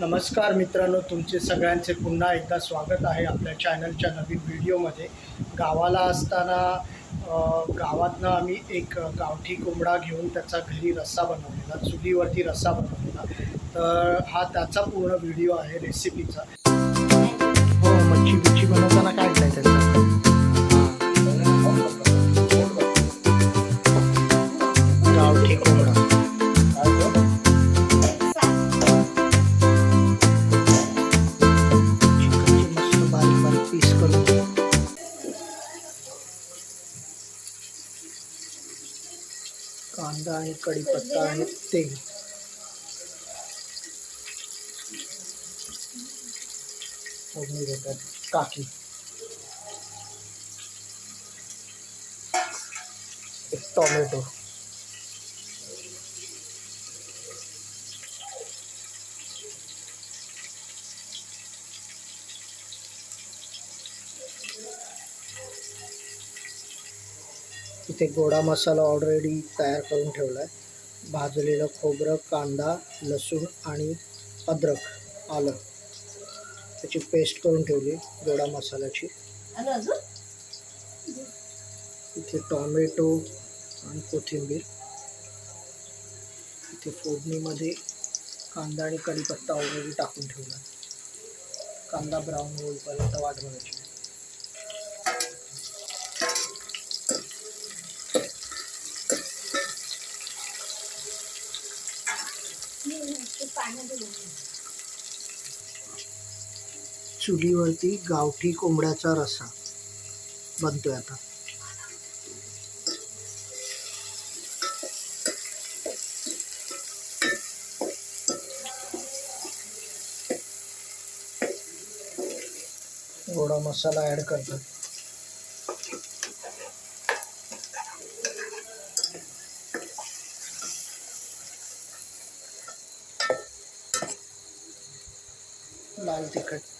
नमस्कार मित्रांनो तुमचे सगळ्यांचे पुन्हा एकदा स्वागत आहे आपल्या चॅनलच्या नवीन व्हिडिओमध्ये गावाला असताना गावातनं आम्ही एक गावठी कोंबडा घेऊन त्याचा घरी रस्सा बनवलेला चुलीवरती रस्सा बनवलेला. तर हा त्याचा पूर्ण व्हिडिओ आहे रेसिपीचा हो मच्छी बिच्छी बनवताना काय त्याचा? कांदा आणि कढीपत्ता आणि तेल। फोडणी देतात काकी। एक टोमॅटो। इथे गोडा मसाला ऑलरेडी तयार करून ठेवला आहे भाजलेलं खोबरं कांदा लसूण आणि अद्रक आलं. त्याची पेस्ट करून ठेवली गोडा मसाल्याची. इथे टॉमॅटो आणि कोथिंबीर. इथे फोडणीमध्ये कांदा आणि कढीपत्ता ऑलरेडी टाकून ठेवला. कांदा ब्राऊन होईपर्यंत वाट बघायची चुलीवरती गावठी कोंबड्याचा रस्सा. बनतोय आता. गोडा मसाला ॲड करतात. लाल तिखट.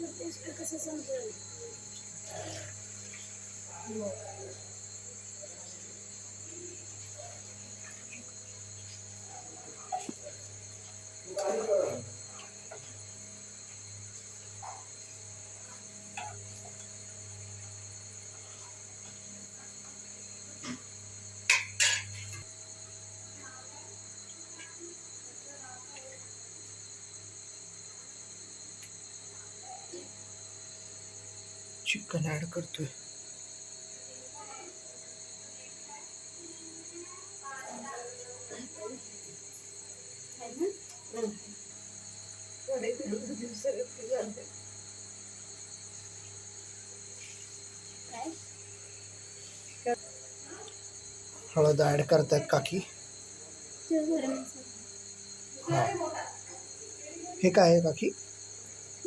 Mas não tem explicação. Chicken add add करतोय. हळद ॲड करतायत काकी. हा. हे काय आहे काकी?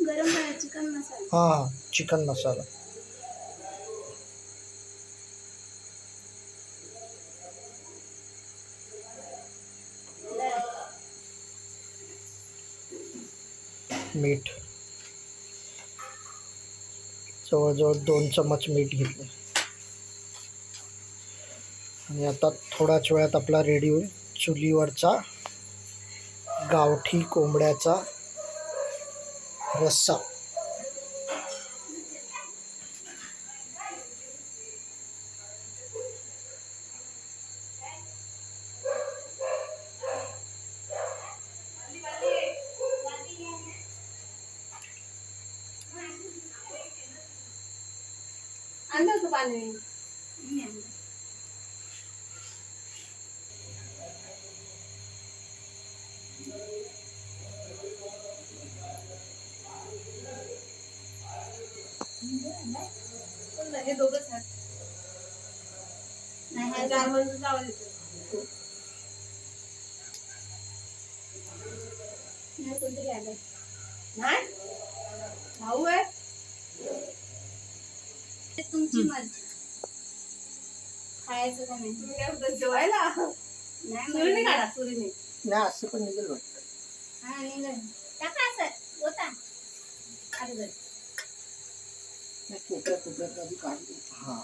गरम करा चिकन मसाला. हां हां चिकन मसाला. मीठ. जवळजवळ दोन चमच मीठ घेतलं आणि आता थोड्याच वेळात आपला रेडी होईल. चुलीवरचा गावठी कोंबड्याचा rusak. Anda ke mana ini? नाही चार म्हणजे नाही कोणतरी आलं नाही? खायचं नाही? तुम्ही जेवायला? नाही सुरीने नाही असं पण निघेल वाटतं. हा निघेल. टाका असं होता अरे कोपऱ्या कोपऱ्यात आधी काढली हा.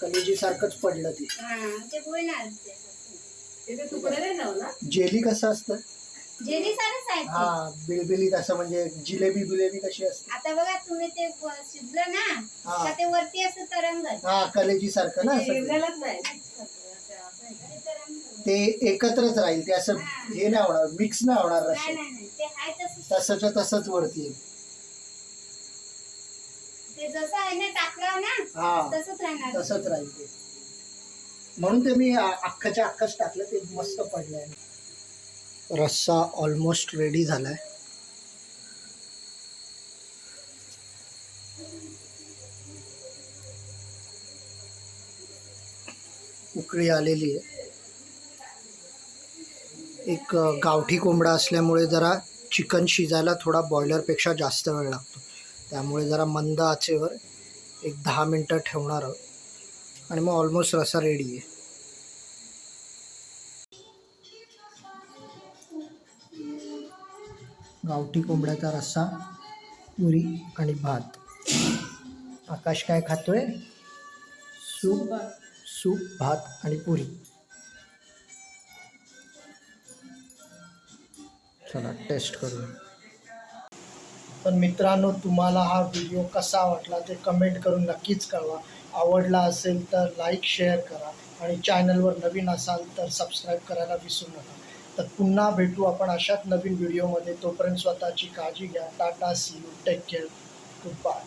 कलेजी सारखंच पडलं ते. हा ते बोलणार ते. तुकडे नाही ना जेली कसं असतं? जेली सारच आहे ते. हा बिलबिलीत असं म्हणजे जिलेबी बिलेबी कशी असते? आता बघा तुम्ही ते ब- शिजलं ना हा. का ते वरती असं तरंगत? हा कलेजी सारखं ना असं. नाही. ते तरंगत. ते एकत्रच राहील ते असं हे. नाही होणार मिक्स नाही होणार नाही रस्सा नाही नाही ते हाय तसं तसंच्या तसंच वरती येईल ते जसं आहे ना टाकलं ना हा. तसंच राहणार. तसंच राहील ते. म्हणून ते मी अख्खाच्या अख्खाच टाकलं ते मस्त पडलंय. रस्सा ऑलमोस्ट रेडी झालाय. उकळी आलेली आहे. एक अ, गावठी कोंबडा असल्यामुळे जरा चिकन शिजायला थोडा बॉयलरपेक्षा जास्त वेळ लागतो. त्यामुळे जरा मंद आचेवर एक दहा मिनटं ठेवणार आहोत. आणि मग ऑलमोस्ट रसा रेडी आहे. गावठी कोंबड्याचा रस्सा पुरी आणि भात. आकाश काय खातोय? सूप सूप भात आणि पुरी. चला टेस्ट करूया. तर मित्रांनो तुम्हाला हा व्हिडिओ कसा वाटला ते कमेंट करून नक्कीच कळवा. आवडला असेल तर लाईक शेअर करा आणि चॅनलवर नवीन असाल तर सबस्क्राईब करायला विसरू नका. तर पुन्हा भेटू आपण अशाच नवीन व्हिडिओमध्ये तोपर्यंत स्वतःची काळजी घ्या. Tata see you take care goodbye